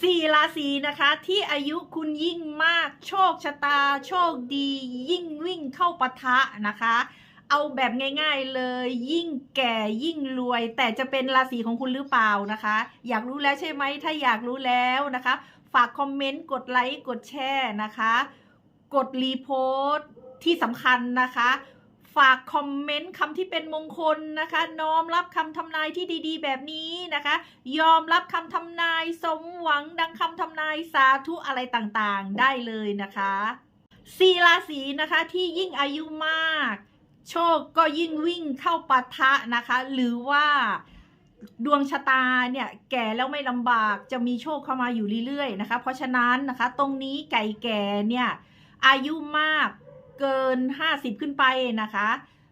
สี่ราศีนะคะ ที่อายุคุณยิ่งมาก โชคชะตา โชคดี ยิ่งวิ่งเข้าปะทะนะคะ เอาแบบง่าย ๆเลย ยิ่งแก่ยิ่งรวย แต่จะเป็นราศีของคุณหรือเปล่านะคะ อยากรู้แล้วใช่ไหมถ้าอยากรู้แล้วนะคะ ฝากคอมเมนต์กดไลค์กดแชร์นะคะ กดรีโพสต์ที่สำคัญนะคะ ฝากคอมเมนต์คำที่เป็นมงคลนะคะ น้อมรับคำทำนายที่ดีๆ แบบนี้นะคะ ยอมรับคำทำนายสมหวังดังคำทำนายสาธุอะไรต่างๆ ได้เลยนะคะสี่ราศีนะคะที่ยิ่งอายุมาก โชคก็ยิ่งวิ่งเข้าปะทะนะคะ หรือว่าดวงชะตาเนี่ยแก่แล้วไม่ลำบากจะมีโชคเข้ามาอยู่เรื่อยๆนะคะ เพราะฉะนั้นนะคะตรงนี้ไก่แก่เนี่ยอายุมาก เกิน 50 ขึ้นไปนะคะ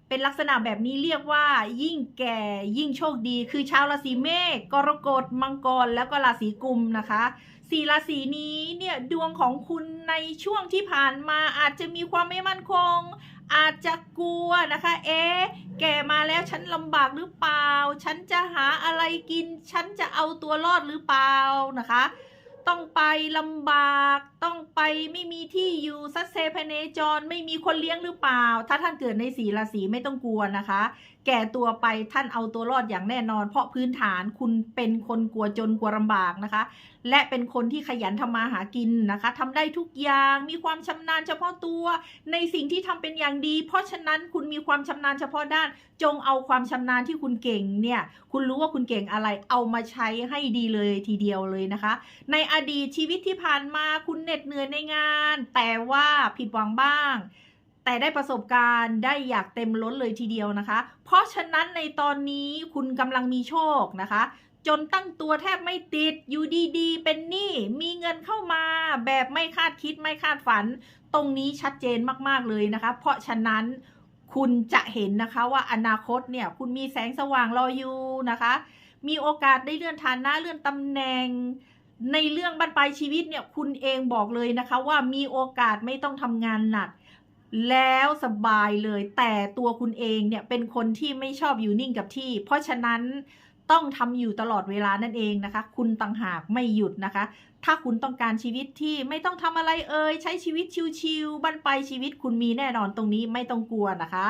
เป็นลักษณะแบบนี้เรียกว่ายิ่งแก่ยิ่งโชคดี คือชาวราศีเมษกรกฎมังกรแล้วก็ราศีกุมนะคะสี่ราศีนี้เนี่ยดวงของคุณในช่วงที่ผ่านมาอาจจะมีความไม่มั่นคง อาจจะกลัวนะคะ เอ๊แก่มาแล้วฉันลำบากหรือเปล่า ฉันจะหาอะไรกิน ฉันจะเอาตัวรอดหรือเปล่านะคะ ต้องไปลำบาก ต้องไปไม่มีที่อยู่ซัดเซพเนจร ไม่มีคนเลี้ยงหรือเปล่า ถ้าท่านเกิดในสีราศีไม่ต้องกลัวนะคะแก่ตัวไปท่านเอาตัวรอดอย่างแน่นอน เพราะพื้นฐานคุณเป็นคนกลัวจนกลัวลำบากนะคะ และเป็นคนที่ขยันทำมาหากินนะคะทำได้ทุกอย่างมีความชำนาญเฉพาะตัว ในสิ่งที่ทำเป็นอย่างดี เพราะฉะนั้นคุณมีความชำนาญเฉพาะด้าน จงเอาความชำนาญที่คุณเก่งเนี่ยคุณรู้ว่าคุณเก่งอะไรเอามาใช้ให้ดีเลยทีเดียวเลยนะคะ ในอดีตชีวิตที่ผ่านมาคุณเหน็ดเหนื่อยในงาน แต่ว่าผิดหวังบ้าง แต่ได้ประสบการณ์ได้อยากเต็มล้นเลยทีเดียวนะคะ เพราะฉะนั้นในตอนนี้คุณกำลังมีโชคนะคะ จนตั้งตัวแทบไม่ติดอยู่ดีๆ เป็นหนี้มีเงินเข้ามา แบบไม่คาดคิดไม่คาดฝัน ตรงนี้ชัดเจนมากๆเลยนะคะ เพราะฉะนั้นคุณจะเห็นนะคะว่าอนาคตเนี่ยคุณมีแสงสว่างรออยู่นะคะ มีโอกาสได้เลื่อนฐานะเลื่อนตำแหน่งในเรื่องบรรปลายชีวิตเนี่ยคุณเองบอกเลยนะคะว่ามีโอกาสไม่ต้องทำงานหนัก แล้วสบายเลย แต่ตัวคุณเองเนี่ยเป็นคนที่ไม่ชอบอยู่นิ่งกับที่ เพราะฉะนั้นต้องทำอยู่ตลอดเวลานั่นเองนะคะ คุณต่างหากไม่หยุดนะคะ ถ้าคุณต้องการชีวิตที่ไม่ต้องทำอะไรเอ่ยใช้ชีวิตชิวๆบันไปลายชีวิตคุณมีแน่นอนตรงนี้ไม่ต้องกลัวนะคะ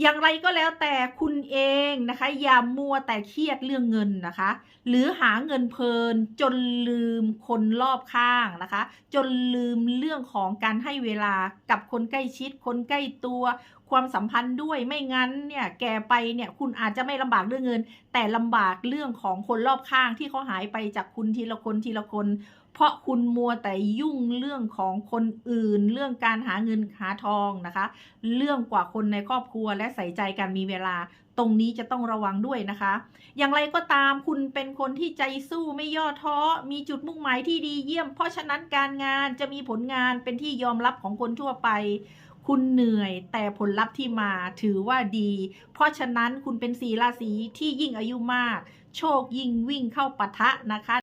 อย่างไรก็แล้วแต่คุณเองนะคะ อย่ามัวแต่เครียดเรื่องเงินนะคะ หรือหาเงินเพลินจนลืมคนรอบข้างนะคะ จนลืมเรื่องของการให้เวลากับคนใกล้ชิด คนใกล้ตัว ความสัมพันธ์ด้วยไม่งั้นเนี่ยแกไปเนี่ยคุณอาจจะไม่ลำบากเรื่องเงิน แต่ลำบากเรื่องของคนรอบข้างที่เขาหายไปจากคุณทีละคนทีละคน เพราะคุณมัวแต่ยุ่งเรื่องของคนอื่น เรื่องการหาเงินหาทองนะคะ เรื่องกว่าคนในครอบครัวและใส่ใจกันมีเวลา ตรงนี้จะต้องระวังด้วยนะคะ อย่างไรก็ตามคุณเป็นคนที่ใจสู้ไม่ย่อท้อ มีจุดมุ่งหมายที่ดีเยี่ยม เพราะฉะนั้นการงานจะมีผลงานเป็นที่ยอมรับของคนทั่วไปคุณเหนื่อยแต่ผลลัพธ์ที่มาถือว่าดี เพราะฉะนั้นคุณเป็นสีราศีที่ยิ่งอายุมาก โชคยิ่งวิ่งเข้าปะทะนะคะ